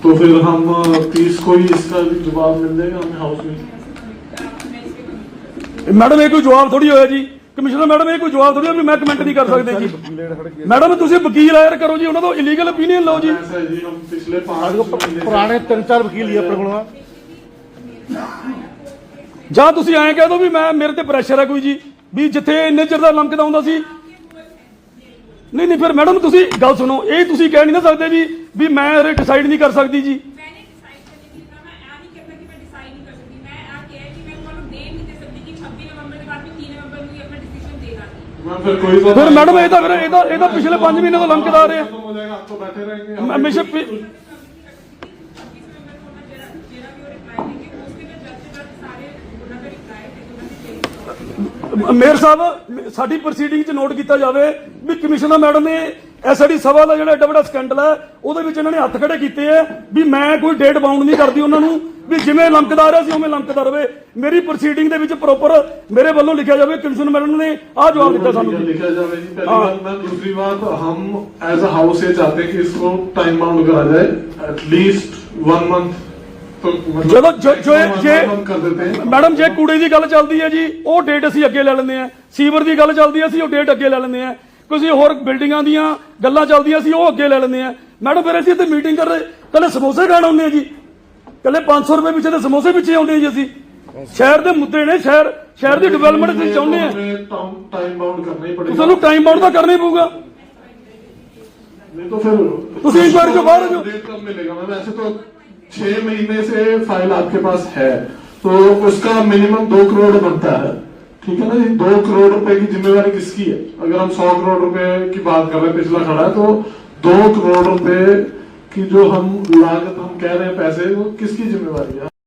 तो फिर हम तीस को ही इसका भी जवाब मिल जाएगा हमें हाउस में ਮੈਡਮ ਇਹ ਕੋਈ ਜਵਾਬ ਥੋੜੀ ਹੋਇਆ ਜੀ ਕਮਿਸ਼ਨਰ ਮੈਡਮ ਇਹ ਕੋਈ ਜਵਾਬ ਥੋੜੀ ਵੀ ਮੈਂ ਕਮੈਂਟ ਨਹੀਂ ਕਰ ਸਕਦੇ ਜੀ ਮੈਡਮ ਤੁਸੀਂ ਵਕੀਲ ਹਾਇਰ ਕਰੋ ਜੀ ਉਹਨਾਂ ਤੋਂ ਇਲੀਗਲ ਓਪੀਨੀਅਨ ਲਓ ਜੀ ऐसा है जी हम पिछले पाँच ਸਾਡੇ ਕੋਲ महीने से- ਪੁਰਾਣੇ ਤਿੰਨ ਚਾਰ ਵਕੀਲ ਹੀ ਆਪਣੇ ਕੋਲ ਜਾਂ ਤੁਸੀਂ ਐਂ ਕਹਿ ਦਿਓ ਵੀ ਮੈਂ ਮੇਰੇ ਤੇ ਪ੍ਰੈਸ਼ਰ ਹੈ ਕੋਈ ਜੀ ਵੀ ਜਿੱਥੇ ਇੰਨੇ ਚਿਰ ਦਾ ਲੰਕਦਾ ਹੁੰਦਾ ਸੀ ਨਹੀਂ ਨਹੀਂ ਫਿਰ ਮੈਡਮ ਤੁਸੀਂ ਗੱਲ ਸੁਣੋ ਇਹ ਤੁਸੀਂ ਕਹਿ ਨਹੀਂ ਨਾ ਸਕਦੇ ਵੀ ਵੀ ਮੈਂ ਇਹ ਡਿਸਾਈਡ ਨਹੀਂ ਕਰ ਸਕਦੀ ਜੀ। ਫਿਰ ਕੋਈ ਫਿਰ ਮੈਡਮ ਇਹ ਤਾਂ ਫਿਰ ਇਹ ਤਾਂ ਇਹ ਤਾਂ ਪਿਛਲੇ 5 ਮਹੀਨੇ ਤੋਂ ਲੰਕਦਾ ਆ ਰਿਹਾ। ਹੋ ਹਮੇਸ਼ਾ ਮੇਰ ਸਾਹਿਬ ਸਾਡੀ ਪ੍ਰੋਸੀਡਿੰਗ 'ਚ ਨੋਟ ਕੀਤਾ ਜਾਵੇ ਵੀ ਕਮਿਸ਼ਨਰ ਮੈਡਮ ਨੇ ਐਸਡੀ ਸਭਾ ਦਾ ਜਿਹੜਾ ਐਡਾ ਵੱਡਾ ਸਕੈਂਡਲ ਹੈ ਉਹਦੇ ਵਿੱਚ ਇਹਨਾਂ ਨੇ ਹੱਥ ਖੜੇ ਕੀਤੇ ਆ ਵੀ ਮੈਂ ਕੋਈ ਡੇਟ ਬਾਉਂਡ ਨਹੀਂ ਕਰਦੀ ਉਹਨਾਂ ਨੂੰ ਵੀ ਜਿਵੇਂ ਲੰਕਦਾ ਰਿਹਾ ਸੀ ਉਵੇਂ ਲੰਕਦਾ ਰਵੇ। ਮੇਰੀ ਪ੍ਰੋਸੀਡਿੰਗ ਦੇ ਵਿੱਚ ਪ੍ਰੋਪਰ ਮੇਰੇ ਵੱਲੋਂ ਲਿਖਿਆ ਜਾਵੇ ਕਮਿਸ਼ਨ ਮੈਡਮ ਨੇ ਆਹ ਜਵਾਬ ਦਿੱਤਾ ਸਾਨੂੰ। ਲਿਖਿਆ ਜਾਵੇ ਜੀ ਪਹਿਲੀ ਬਾਤ ਮੈਂ ਦੂਸਰੀ ਬਾਤ ਹਮ ਐਜ਼ ਅ ਹਾਊਸ ਇਹ ਚਾਹਤੇ ਕਿ ਇਸ ਨੂੰ ਟਾਈਮ ਬਾਉਂਡ ਕਰਾ ਜਾਏ ਐਟ ਲੀਸਟ 1 ਮੰਥ ਜਦੋਂ ਜੋ ਜੇ ਮੈਡਮ ਜੇ ਕੂੜੇ ਦੀ ਗੱਲ ਚੱਲਦੀ ਹੈ ਜੀ ਉਹ ਡੇਟ ਅਸੀਂ ਅੱਗੇ ਲੈ ਲੈਂਦੇ ਆ ਸੀਵਰ ਦੀ ਗੱਲ ਚੱਲਦੀ ਹੈ ਅਸੀਂ ਉਹ ਡੇਟ ਅੱਗੇ ਲੈ ਲੈਂਦੇ ਆ ਕਿਸੇ ਹੋਰ ਬਿਲਡਿੰਗਾਂ ਦੀਆਂ ਗੱਲਾਂ ਚੱਲਦੀਆਂ ਅਸੀਂ ਉਹ ਅੱਗੇ ਲੈ ਲੈਂਦੇ ਆ ਮੈਡਮ ਫਿਰ ਅਸੀਂ ਇੱਥੇ ਮੀਟਿੰਗ ਕਰ ਰਹੇ ਕੱਲੇ ਸਮੋਸੇ ਖਾਣ ਆਉਂਦੇ ਆ ਜੀ ਕੱਲੇ 500 ਰੁਪਏ ਪਿੱਛੇ ਤੇ ਸਮੋਸੇ ਪਿੱਛੇ ਆਉਂਦੇ ਆ ਜੀ ਅਸੀਂ ਸ਼ਹਿਰ ਦੇ ਮੁੱਦੇ ਨੇ ਸ਼ਹਿਰ ਸ਼ਹਿਰ ਦੀ ਡਿਵੈਲਪਮੈਂਟ ਅਸੀਂ ਚਾਹੁੰਦੇ ਆ हमें टाइम बाउंड करना ही पड़ेगा ਸਾਨੂੰ ਟਾਈਮ ਬਾਉਂਡ ਤਾਂ ਕਰਨਾ ਹੀ ਪਊਗਾ नहीं तो फिर उसी इंक्वायरी के बाद जो- डेट कब मिलेगा मैम ऐसे तो छह महीने से फाइल आपके पास है तो उसका मिनिमम दो करोड़ बनता है ठीक है ना, ये दो करोड़ रुपए की जिम्मेवारी किसकी है? अगर हम सौ करोड़ रुपए की बात कर रहे हैं, पिछला खड़ा है तो दो करोड़ रुपए की जो हम लागत हम कह रहे हैं पैसे, वो किसकी जिम्मेवारी है?